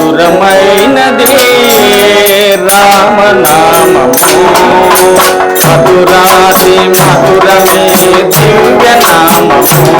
మధురమైనది రామనామము? మధురాది మధురమే దివ్యనామము.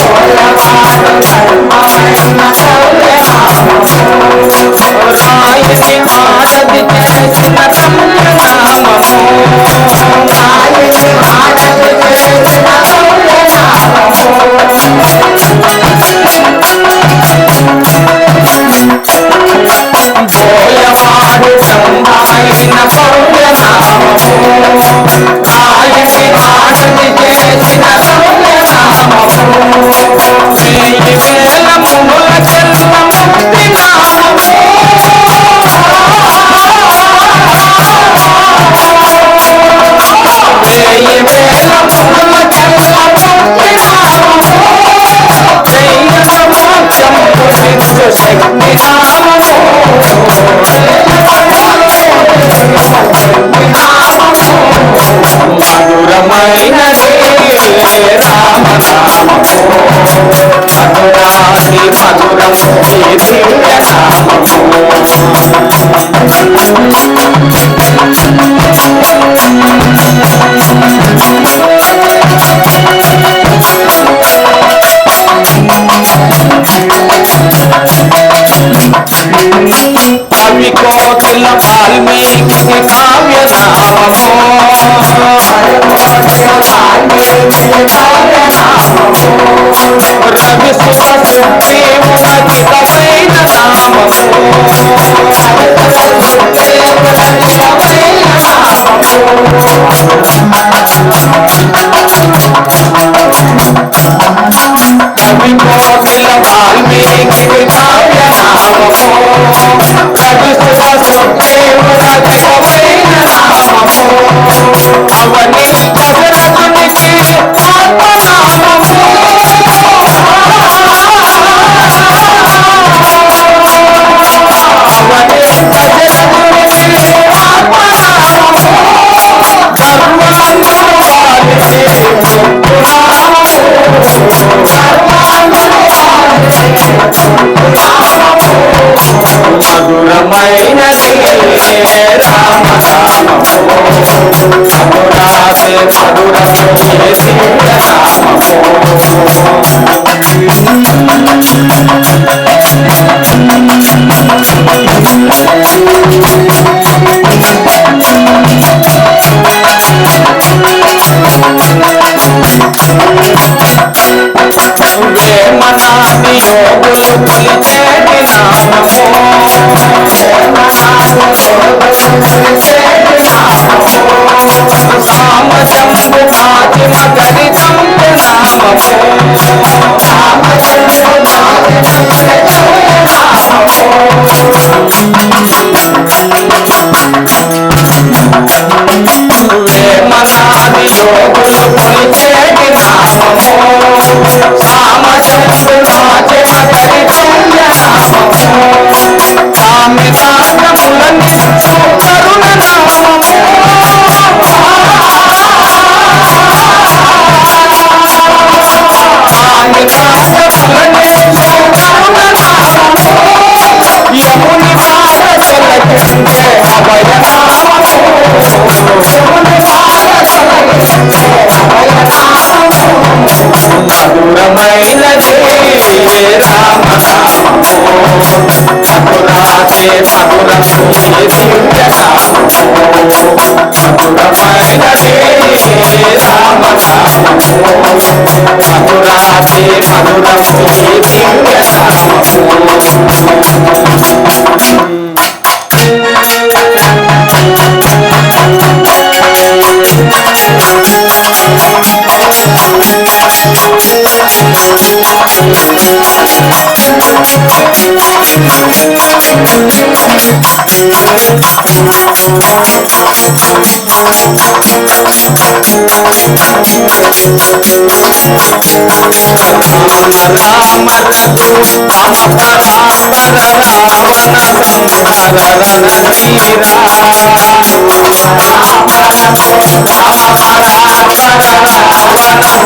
ఆడది చేసిన రమ్యనామము రాయని ఆడది చేసిన బోయవాడు బ్రహ్మైన దివ్యనామము కవి కోకిల వాల్మీకి కావ్యనామము రవి సుఖ సుగ్రీవునజితమైన నామము కవి కోకిల వాల్మీకి రవి నామము అవని మధురమైనది రామనామము మధురాతే మధురము వేమనాది సామజంబు మాజిమ మధురము ఈ దివ్యనామము మధురమైనది రామనామము రామ రఘు రామ రావణ సంహార రణధీరా రామ రఘు రామ I'm not